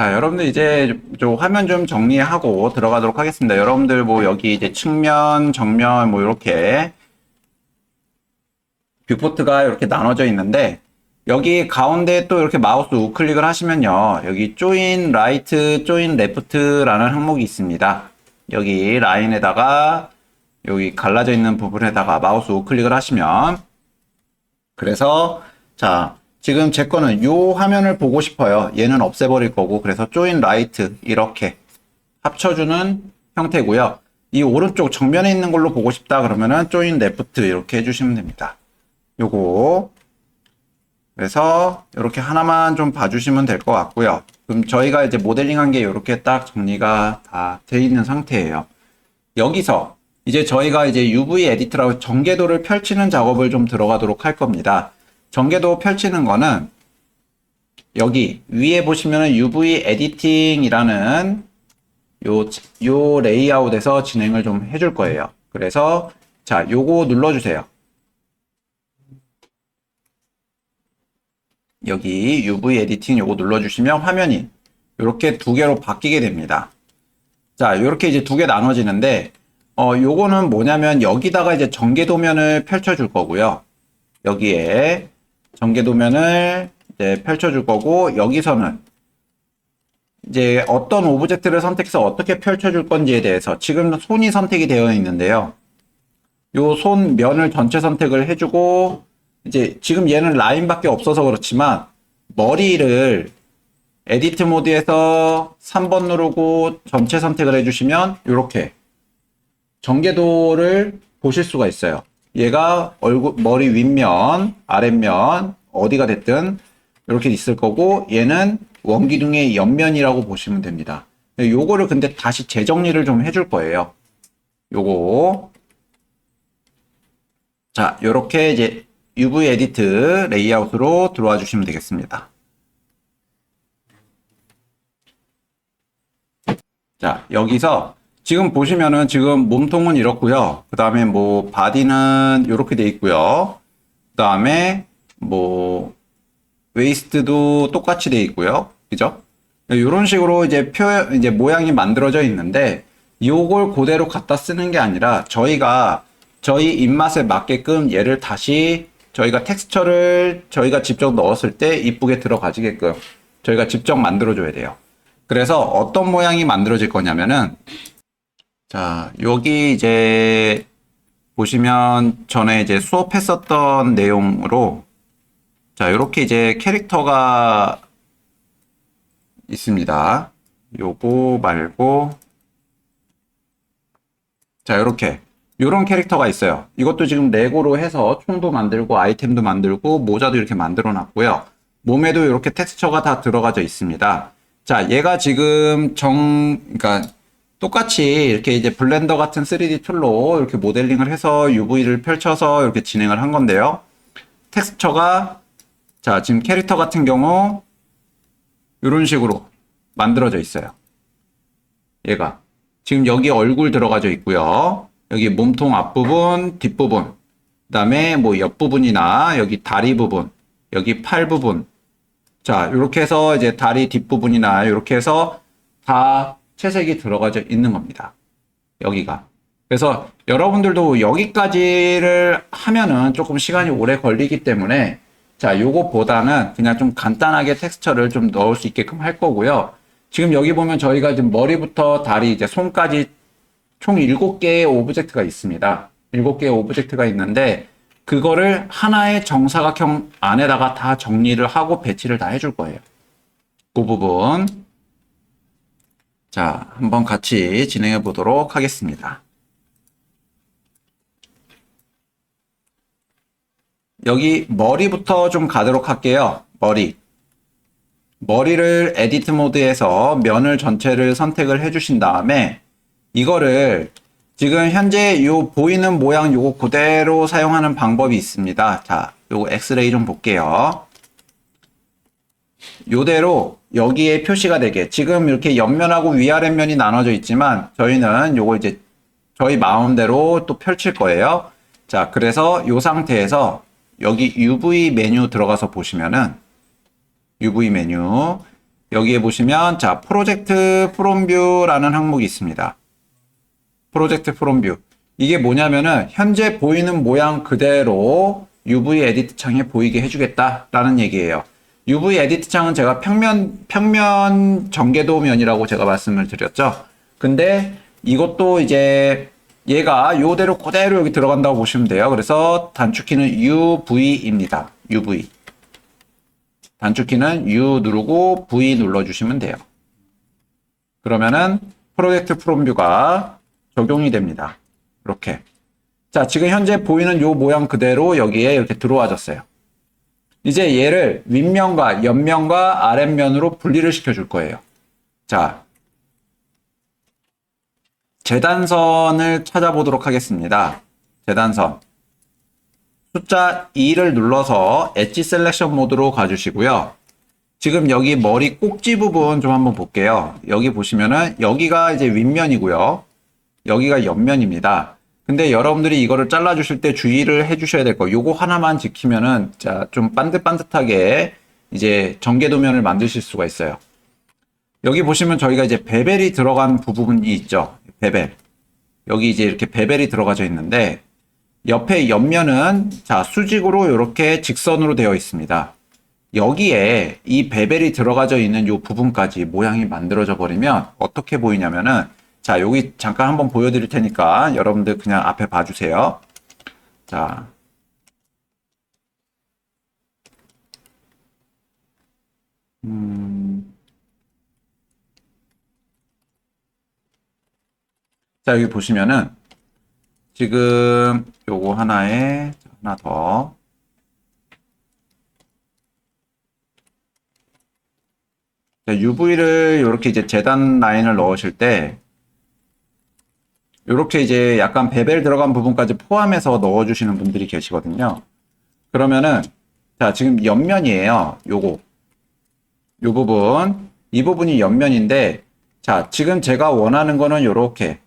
자, 여러분들 이제 좀 화면 좀 정리하고 들어가도록 하겠습니다. 여러분들 뭐 여기 이제 측면, 정면 뭐 이렇게 뷰포트가 이렇게 나눠져 있는데 여기 가운데 또 이렇게 마우스 우클릭을 하시면요. 여기 조인 라이트, 조인 레프트라는 항목이 있습니다. 여기 라인에다가 여기 갈라져 있는 부분에다가 마우스 우클릭을 하시면 그래서 자 지금 제 거는 요 화면을 보고 싶어요. 얘는 없애버릴 거고 그래서 조인 라이트 이렇게 합쳐주는 형태고요. 이 오른쪽 정면에 있는 걸로 보고 싶다 그러면은 조인 레프트 이렇게 해주시면 됩니다. 요거 그래서 이렇게 하나만 좀 봐주시면 될 것 같고요. 그럼 저희가 이제 모델링한 게 이렇게 딱 정리가 다 돼 있는 상태예요. 여기서 이제 저희가 이제 UV 에디트라고 전개도를 펼치는 작업을 좀 들어가도록 할 겁니다. 전개도 펼치는 거는 여기 위에 보시면은 UV 에디팅이라는 요, 요 레이아웃에서 진행을 좀 해줄 거예요. 그래서 자, 요거 눌러주세요. 여기 UV 에디팅 요거 눌러주시면 화면이 이렇게 두 개로 바뀌게 됩니다. 자, 이렇게 이제 두 개 나눠지는데, 어, 요거는 뭐냐면 여기다가 이제 전개 도면을 펼쳐줄 거고요. 여기에 전개도면을 이제 펼쳐줄 거고, 여기서는 이제 어떤 오브젝트를 선택해서 어떻게 펼쳐줄 건지에 대해서 지금 손이 선택이 되어 있는데요. 요 손 면을 전체 선택을 해주고, 이제 지금 얘는 라인밖에 없어서 그렇지만 머리를 에디트 모드에서 3번 누르고 전체 선택을 해주시면 이렇게 전개도를 보실 수가 있어요. 얘가 얼굴 머리 윗면, 아랫면 어디가 됐든 이렇게 있을 거고 얘는 원기둥의 옆면이라고 보시면 됩니다. 요거를 근데 다시 재정리를 좀 해줄 거예요. 요거 자, 요렇게 이제 UV 에디트 레이아웃으로 들어와 주시면 되겠습니다. 자, 여기서 지금 보시면은 지금 몸통은 이렇고요. 그 다음에 뭐 바디는 이렇게 돼 있고요. 그 다음에 뭐 웨이스트도 똑같이 돼 있고요. 그죠? 이런 식으로 이제 표, 이제 모양이 만들어져 있는데 요걸 그대로 갖다 쓰는 게 아니라 저희가 저희 입맛에 맞게끔 얘를 다시 저희가 텍스처를 저희가 직접 넣었을 때 이쁘게 들어가지게끔 저희가 직접 만들어 줘야 돼요. 그래서 어떤 모양이 만들어질 거냐면은 자, 여기 이제 보시면 전에 이제 수업했었던 내용으로 자, 이렇게 이제 캐릭터가 있습니다. 요거 말고 자, 이렇게 요런 캐릭터가 있어요. 이것도 지금 레고로 해서 총도 만들고 아이템도 만들고 모자도 이렇게 만들어 놨고요. 몸에도 이렇게 텍스처가 다 들어가져 있습니다. 자, 얘가 지금 정, 그러니까 똑같이 이렇게 이제 블렌더 같은 3D 툴로 이렇게 모델링을 해서 UV를 펼쳐서 이렇게 진행을 한 건데요. 텍스처가 자, 지금 캐릭터 같은 경우 이런 식으로 만들어져 있어요. 얘가 지금 여기 얼굴 들어가져 있고요. 여기 몸통 앞부분, 뒷부분, 그 다음에 뭐 옆부분이나 여기 다리 부분, 여기 팔 부분. 자, 이렇게 해서 이제 다리 뒷부분이나 이렇게 해서 다 채색이 들어가져 있는 겁니다. 여기가. 그래서 여러분들도 여기까지를 하면은 조금 시간이 오래 걸리기 때문에 자, 요거보다는 그냥 좀 간단하게 텍스처를 좀 넣을 수 있게끔 할 거고요. 지금 여기 보면 저희가 지금 머리부터 다리 이제 손까지 총 7개의 오브젝트가 있습니다. 7개의 오브젝트가 있는데 그거를 하나의 정사각형 안에다가 다 정리를 하고 배치를 다 해줄 거예요. 그 부분 자 한번 같이 진행해 보도록 하겠습니다. 여기 머리부터 좀 가도록 할게요. 머리. 머리를 에디트 모드에서 면을 전체를 선택을 해 주신 다음에 이거를 지금 현재 요 보이는 모양 요거 그대로 사용하는 방법이 있습니다. 자, 요거 엑스레이 좀 볼게요. 요대로 여기에 표시가 되게 지금 이렇게 옆면하고 위아랫면이 나눠져 있지만 저희는 요거 이제 저희 마음대로 또 펼칠 거예요. 자, 그래서 요 상태에서 여기 UV 메뉴 들어가서 보시면은 UV 메뉴 여기에 보시면 자 프로젝트 프롬뷰라는 항목이 있습니다. 프로젝트 프롬뷰 이게 뭐냐면은 현재 보이는 모양 그대로 UV 에디트 창에 보이게 해주겠다라는 얘기예요. UV 에디트 창은 제가 평면 평면 전개도면이라고 제가 말씀을 드렸죠. 근데 이것도 이제 얘가 요대로 그대로 여기 들어간다고 보시면 돼요. 그래서 단축키는 UV입니다. UV. 단축키는 U 누르고 V 눌러주시면 돼요. 그러면은 프로젝트 프롬뷰가 적용이 됩니다. 이렇게. 자, 지금 현재 보이는 요 모양 그대로 여기에 이렇게 들어와졌어요. 이제 얘를 윗면과 옆면과 아랫면으로 분리를 시켜줄 거예요. 자, 재단선을 찾아보도록 하겠습니다. 재단선. 숫자 2를 눌러서 엣지 셀렉션 모드로 가주시고요. 지금 여기 머리 꼭지 부분 좀 한번 볼게요. 여기 보시면은 여기가 이제 윗면이고요. 여기가 옆면입니다. 근데 여러분들이 이거를 잘라 주실 때 주의를 해 주셔야 될 거. 요거 하나만 지키면은 자, 좀 반듯반듯하게 이제 전개도면을 만드실 수가 있어요. 여기 보시면 저희가 이제 베벨이 들어간 부분이 있죠. 베벨. 여기 이제 이렇게 베벨이 들어가져 있는데 옆에 옆면은 자, 수직으로 이렇게 직선으로 되어 있습니다. 여기에 이 베벨이 들어가져 있는 이 부분까지 모양이 만들어져 버리면 어떻게 보이냐면은 자, 여기 잠깐 한번 보여드릴 테니까 여러분들 그냥 앞에 봐주세요. 자. 음. 자, 여기 보시면은 지금 요거 하나에 하나 더. UV를 이렇게 이제 재단 라인을 넣으실 때 이렇게 이제 약간 베벨 들어간 부분까지 포함해서 넣어주시는 분들이 계시거든요. 그러면은 자 지금 옆면이에요. 요거 요 부분 이 부분이 옆면인데 자 지금 제가 원하는 거는 요렇게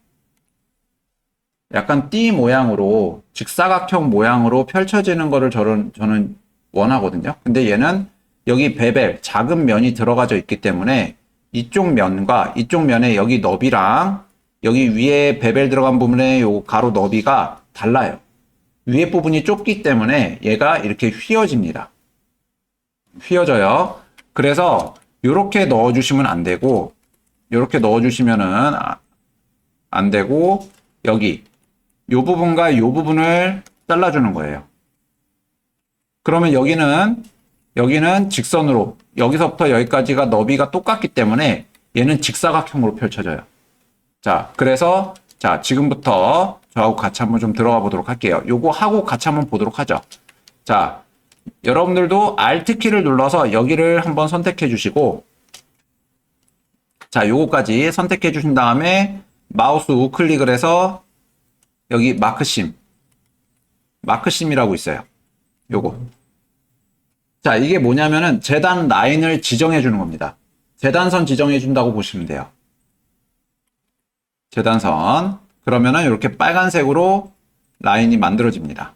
약간 띠 모양으로 직사각형 모양으로 펼쳐지는 거를 저는 저는 원하거든요. 근데 얘는 여기 베벨 작은 면이 들어가져 있기 때문에 이쪽 면과 이쪽 면의 여기 너비랑 여기 위에 베벨 들어간 부분의 요 가로 너비가 달라요. 위에 부분이 좁기 때문에 얘가 이렇게 휘어집니다. 휘어져요. 그래서 이렇게 넣어주시면 안 되고 이렇게 넣어주시면은 아, 안 되고 여기 요 부분과 요 부분을 잘라주는 거예요. 그러면 여기는 여기는 직선으로 여기서부터 여기까지가 너비가 똑같기 때문에 얘는 직사각형으로 펼쳐져요. 자, 그래서 자, 지금부터 저하고 같이 한번 좀 들어가 보도록 할게요. 요거 하고 같이 한번 보도록 하죠. 자, 여러분들도 Alt 키를 눌러서 여기를 한번 선택해 주시고 자, 요거까지 선택해 주신 다음에 마우스 우클릭을 해서 여기 마크심 마크심이라고 있어요. 요거. 자, 이게 뭐냐면은 재단 라인을 지정해 주는 겁니다. 재단선 지정해 준다고 보시면 돼요. 재단선. 그러면은 이렇게 빨간색으로 라인이 만들어집니다.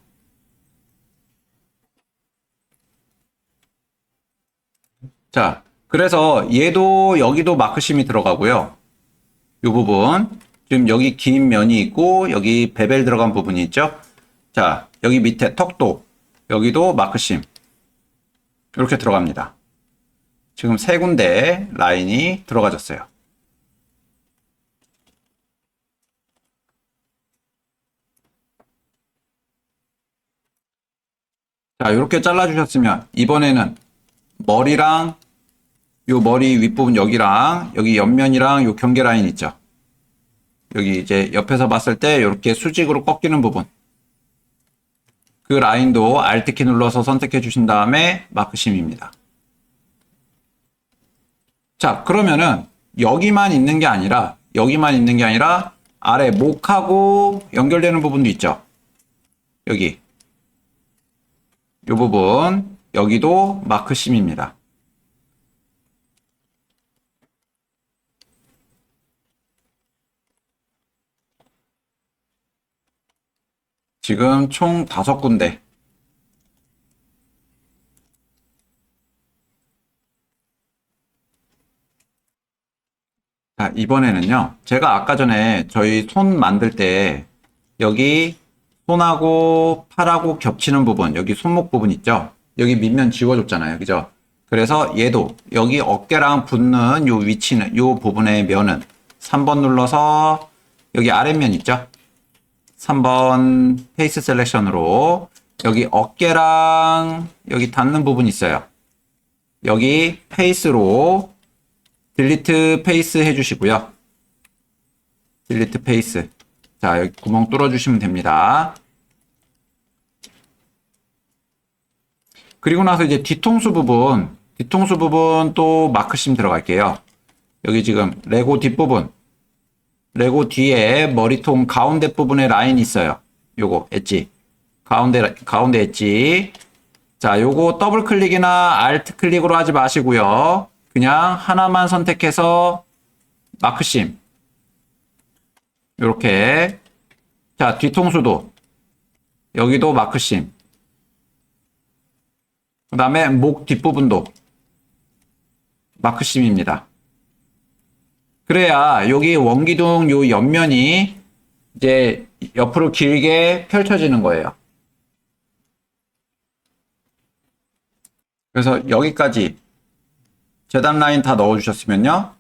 자, 그래서 얘도 여기도 마크심이 들어가고요. 이 부분. 지금 여기 긴 면이 있고 여기 베벨 들어간 부분이 있죠. 자, 여기 밑에 턱도 여기도 마크심 이렇게 들어갑니다. 지금 세 군데 라인이 들어가졌어요. 자, 이렇게 잘라주셨으면 이번에는 머리랑 요 머리 윗부분 여기랑 여기 옆면이랑 요 경계 라인 있죠. 여기 이제 옆에서 봤을 때 이렇게 수직으로 꺾이는 부분. 그 라인도 Alt키 눌러서 선택해 주신 다음에 마크심입니다. 자, 그러면은 여기만 있는 게 아니라 여기만 있는 게 아니라 아래 목하고 연결되는 부분도 있죠. 여기 이 부분 여기도 마크심입니다. 지금 총 다섯 군데 자, 이번에는요. 제가 아까 전에 저희 손 만들 때 여기 손하고 팔하고 겹치는 부분, 여기 손목 부분 있죠? 여기 밑면 지워줬잖아요. 그죠? 그래서 얘도 여기 어깨랑 붙는 요 위치는, 요 부분의 면은 3번 눌러서 여기 아랫면 있죠? 3번 페이스 셀렉션으로 여기 어깨랑 여기 닿는 부분 있어요. 여기 페이스로 딜리트 페이스 해주시고요. 딜리트 페이스. 자, 여기 구멍 뚫어주시면 됩니다. 그리고 나서 이제 뒤통수 부분, 뒤통수 부분 또 마크심 들어갈게요. 여기 지금 레고 뒷부분, 레고 뒤에 머리통 가운데 부분에 라인 있어요. 요거 엣지. 가운데 가운데 엣지. 자, 요거 더블 클릭이나 알트 클릭으로 하지 마시고요. 그냥 하나만 선택해서 마크심. 요렇게. 자, 뒤통수도 여기도 마크심. 그 다음에 목 뒷부분도 마크심입니다. 그래야 여기 원기둥 요 옆면이 이제 옆으로 길게 펼쳐지는 거예요. 그래서 여기까지 재단 라인 다 넣어주셨으면요.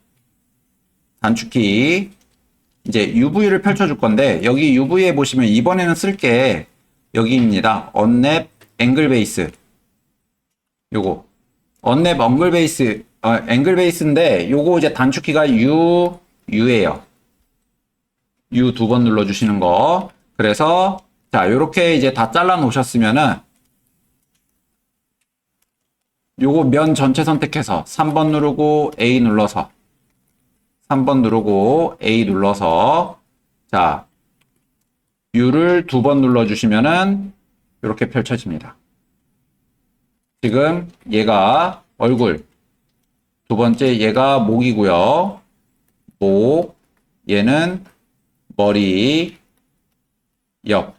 단축키 이제 UV를 펼쳐줄 건데 여기 UV에 보시면 이번에는 쓸 게 여기입니다. 언랩 앵글 베이스 요거 언랩 앵글 베이스 어, 앵글 베이스인데 요거 이제 단축키가 U U예요. U 두 번 눌러 주시는 거. 그래서 자, 요렇게 이제 다 잘라 놓으셨으면은 요거 면 전체 선택해서 3번 누르고 A 눌러서 3번 누르고 A 눌러서 자, U를 두 번 눌러 주시면은 이렇게 펼쳐집니다. 지금 얘가 얼굴 두 번째 얘가 목이고요. 목 얘는 머리 옆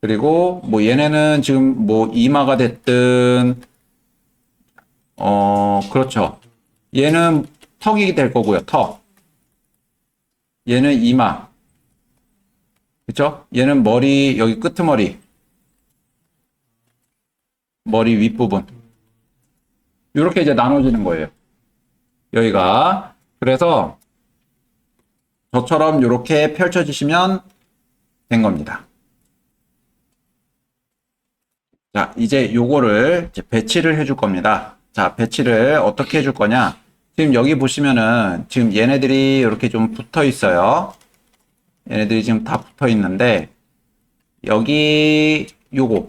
그리고 뭐 얘네는 지금 뭐 이마가 됐든 어 그렇죠. 얘는 턱이 될 거고요. 턱 얘는 이마 그렇죠? 얘는 머리 여기 끄트머리 머리 윗부분 이렇게 이제 나눠지는 거예요. 여기가. 그래서 저처럼 이렇게 펼쳐지시면 된 겁니다. 자, 이제 요거를 이제 배치를 해줄 겁니다. 자, 배치를 어떻게 해줄 거냐? 지금 여기 보시면은 지금 얘네들이 이렇게 좀 붙어 있어요. 얘네들이 지금 다 붙어 있는데 여기 요거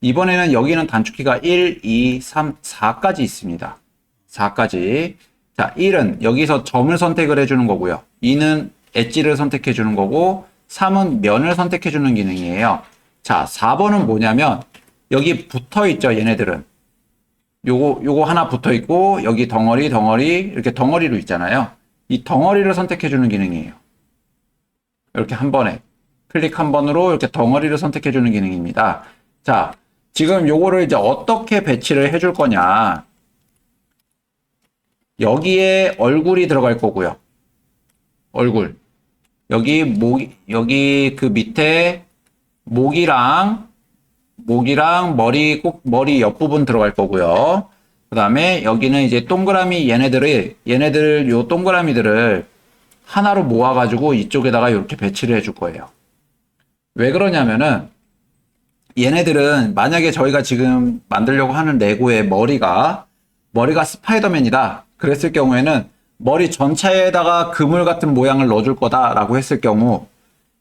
이번에는 여기는 단축키가 1, 2, 3, 4까지 있습니다. 4까지. 자, 1은 여기서 점을 선택을 해주는 거고요. 2는 엣지를 선택해 주는 거고, 3은 면을 선택해 주는 기능이에요. 자, 4번은 뭐냐면, 여기 붙어 있죠, 얘네들은. 요거, 요거 하나 붙어 있고, 여기 덩어리, 덩어리, 이렇게 덩어리로 있잖아요. 이 덩어리를 선택해 주는 기능이에요. 이렇게 한 번에. 클릭 한 번으로 이렇게 덩어리를 선택해 주는 기능입니다. 자, 지금 요거를 이제 어떻게 배치를 해 줄 거냐. 여기에 얼굴이 들어갈 거고요. 얼굴. 여기 목, 여기 그 밑에 목이랑, 목이랑 머리 꼭, 머리 옆부분 들어갈 거고요. 그 다음에 여기는 이제 동그라미 얘네들을, 얘네들 요 동그라미들을 하나로 모아가지고 이쪽에다가 이렇게 배치를 해줄 거예요. 왜 그러냐면은 얘네들은 만약에 저희가 지금 만들려고 하는 레고의 머리가 머리가 스파이더맨이다 그랬을 경우에는 머리 전체에다가 그물 같은 모양을 넣어줄 거다라고 했을 경우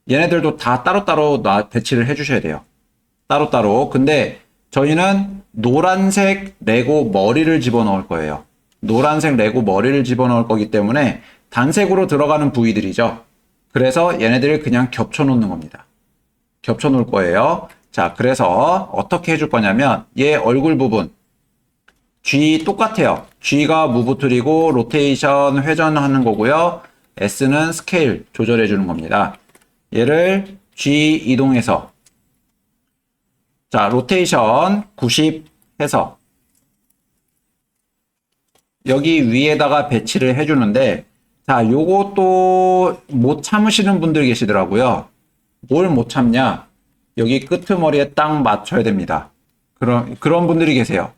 얘네들도 다 따로따로 놔- 배치를 해주셔야 돼요. 따로따로. 근데 저희는 노란색 레고 머리를 집어넣을 거예요. 노란색 레고 머리를 집어넣을 거기 때문에 단색으로 들어가는 부위들이죠. 그래서 얘네들을 그냥 겹쳐 놓는 겁니다. 겹쳐 놓을 거예요. 자, 그래서 어떻게 해줄 거냐면 얘 얼굴 부분 G 똑같아요. G가 무브 툴이고 로테이션 회전하는 거고요. S는 스케일 조절해 주는 겁니다. 얘를 G 이동해서 자, 로테이션 90 해서 여기 위에다가 배치를 해주는데, 자, 요것도 못 참으시는 분들 계시더라고요. 뭘 못 참냐? 여기 끄트머리에 딱 맞춰야 됩니다. 그런, 그런 분들이 계세요.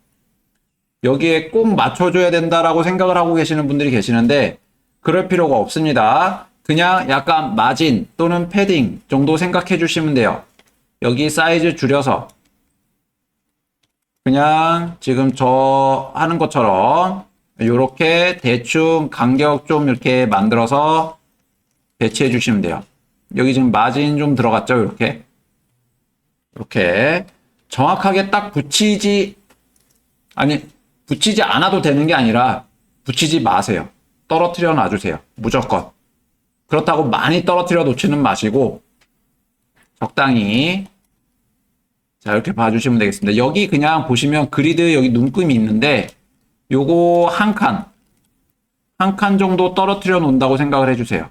여기에 꼭 맞춰줘야 된다라고 생각을 하고 계시는 분들이 계시는데, 그럴 필요가 없습니다. 그냥 약간 마진 또는 패딩 정도 생각해 주시면 돼요. 여기 사이즈 줄여서 그냥 지금 저 하는 것처럼 이렇게 대충 간격 좀 이렇게 만들어서 배치해 주시면 돼요. 여기 지금 마진 좀 들어갔죠? 이렇게. 이렇게. 정확하게 딱 붙이지, 아니, 붙이지 않아도 되는 게 아니라 붙이지 마세요. 떨어뜨려 놔주세요. 무조건. 그렇다고 많이 떨어뜨려 놓지는 마시고, 적당히. 자, 이렇게 봐주시면 되겠습니다. 여기 그냥 보시면 그리드 여기 눈금이 있는데, 요거 한 칸, 한 칸 정도 떨어뜨려 놓는다고 생각을 해주세요.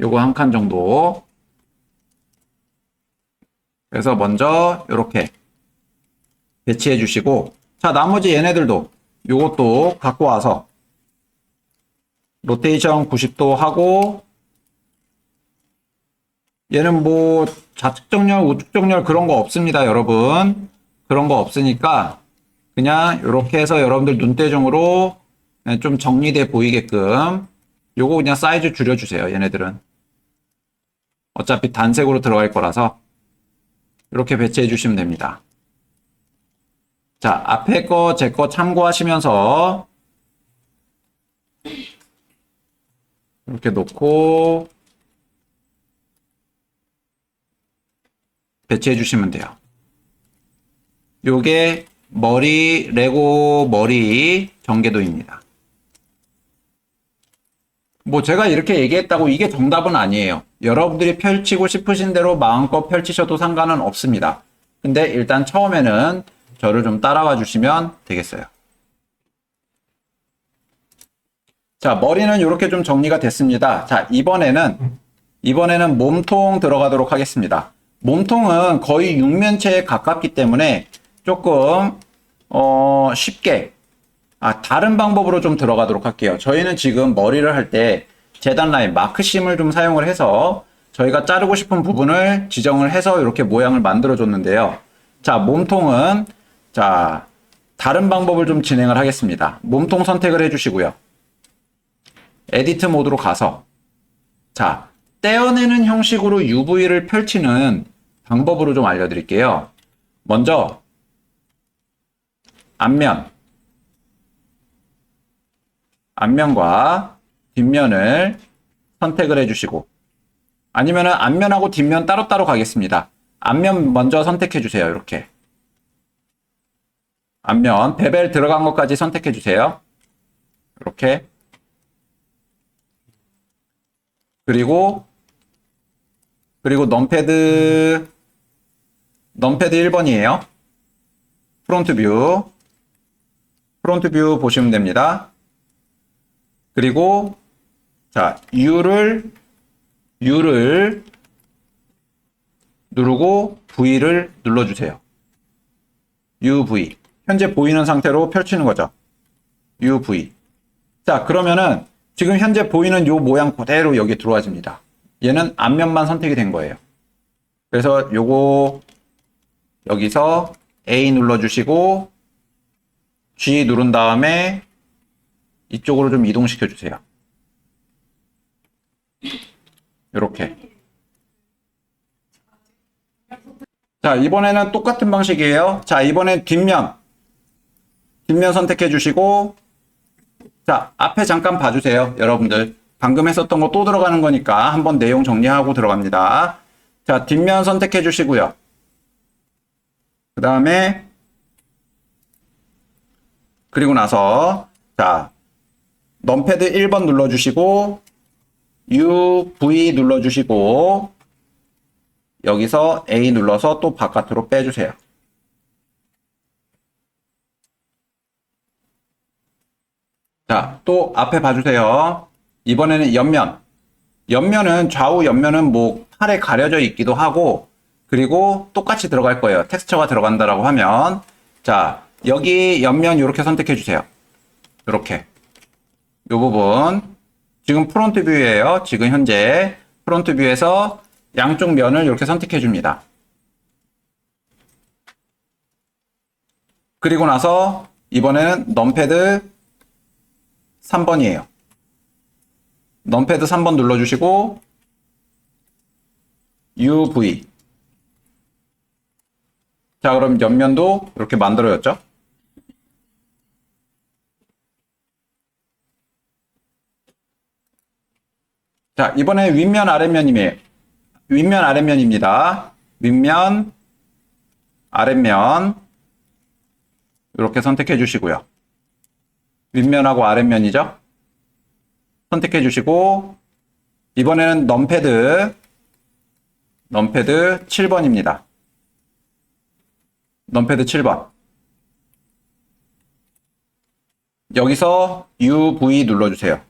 요거 한 칸 정도. 그래서 먼저 이렇게 배치해 주시고, 자, 나머지 얘네들도 요것도 갖고 와서 로테이션 90도 하고, 얘는 뭐 좌측 정렬, 우측 정렬 그런 거 없습니다, 여러분. 그런 거 없으니까 그냥 이렇게 해서 여러분들 눈대중으로 좀 정리돼 보이게끔 요거 그냥 사이즈 줄여주세요, 얘네들은. 어차피 단색으로 들어갈 거라서 이렇게 배치해 주시면 됩니다. 자, 앞에 거, 제 거 참고하시면서 이렇게 놓고 배치해 주시면 돼요. 요게 머리, 레고 머리 전개도입니다. 뭐 제가 이렇게 얘기했다고 이게 정답은 아니에요. 여러분들이 펼치고 싶으신 대로 마음껏 펼치셔도 상관은 없습니다. 근데 일단 처음에는 저를 좀 따라와 주시면 되겠어요. 자, 머리는 이렇게 좀 정리가 됐습니다. 자, 이번에는, 이번에는 몸통 들어가도록 하겠습니다. 몸통은 거의 육면체에 가깝기 때문에 조금, 어, 쉽게, 아, 다른 방법으로 좀 들어가도록 할게요. 저희는 지금 머리를 할 때 재단 라인 마크심을 좀 사용을 해서 저희가 자르고 싶은 부분을 지정을 해서 이렇게 모양을 만들어 줬는데요. 자, 몸통은, 자, 다른 방법을 좀 진행을 하겠습니다. 몸통 선택을 해 주시고요. 에디트 모드로 가서 자 떼어내는 형식으로 UV를 펼치는 방법으로 좀 알려드릴게요. 먼저 앞면 앞면과 뒷면을 선택을 해주시고 아니면 은 앞면하고 뒷면 따로따로 가겠습니다. 앞면 먼저 선택해 주세요. 이렇게 앞면 베벨 들어간 것까지 선택해 주세요. 이렇게 그리고 그리고 넘패드 넘패드 1번이에요. 프론트 뷰 프론트 뷰 보시면 됩니다. 그리고 자, U를 U를 누르고 V를 눌러 주세요. UV. 현재 보이는 상태로 펼치는 거죠. UV. 자, 그러면은 지금 현재 보이는 요 모양 그대로 여기 들어와집니다. 얘는 앞면만 선택이 된 거예요. 그래서 요거 여기서 A 눌러주시고 G 누른 다음에 이쪽으로 좀 이동시켜 주세요. 이렇게. 자, 이번에는 똑같은 방식이에요. 자, 이번엔 뒷면. 뒷면 선택해 주시고 자, 앞에 잠깐 봐주세요. 여러분들. 방금 했었던 거 또 들어가는 거니까 한번 내용 정리하고 들어갑니다. 자, 뒷면 선택해 주시고요. 그 다음에, 그리고 나서, 자, 넘패드 1번 눌러주시고, U, V 눌러주시고, 여기서 A 눌러서 또 바깥으로 빼주세요. 자, 또 앞에 봐주세요. 이번에는 옆면. 옆면은 좌우 옆면은 뭐 팔에 가려져 있기도 하고 그리고 똑같이 들어갈 거예요. 텍스처가 들어간다라고 하면 자, 여기 옆면 이렇게 선택해 주세요. 이렇게. 요 부분. 지금 프론트 뷰예요. 지금 현재 프론트 뷰에서 양쪽 면을 이렇게 선택해 줍니다. 그리고 나서 이번에는 넘패드 3번이에요. 넘패드 3번 눌러주시고 UV 자 그럼 옆면도 이렇게 만들어졌죠? 자 이번에 윗면 아랫면이에요. 윗면 아랫면입니다. 윗면 아랫면 이렇게 선택해 주시고요. 윗면하고 아랫면이죠? 선택해 주시고 이번에는 넘패드 넘패드 7번입니다. 넘패드 7번 여기서 UV 눌러주세요.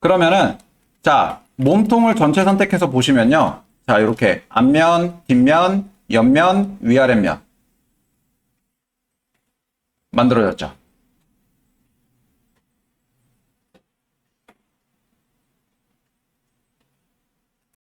그러면은 자 몸통을 전체 선택해서 보시면요. 자 이렇게 앞면, 뒷면, 옆면, 위아랫면 만들어졌죠.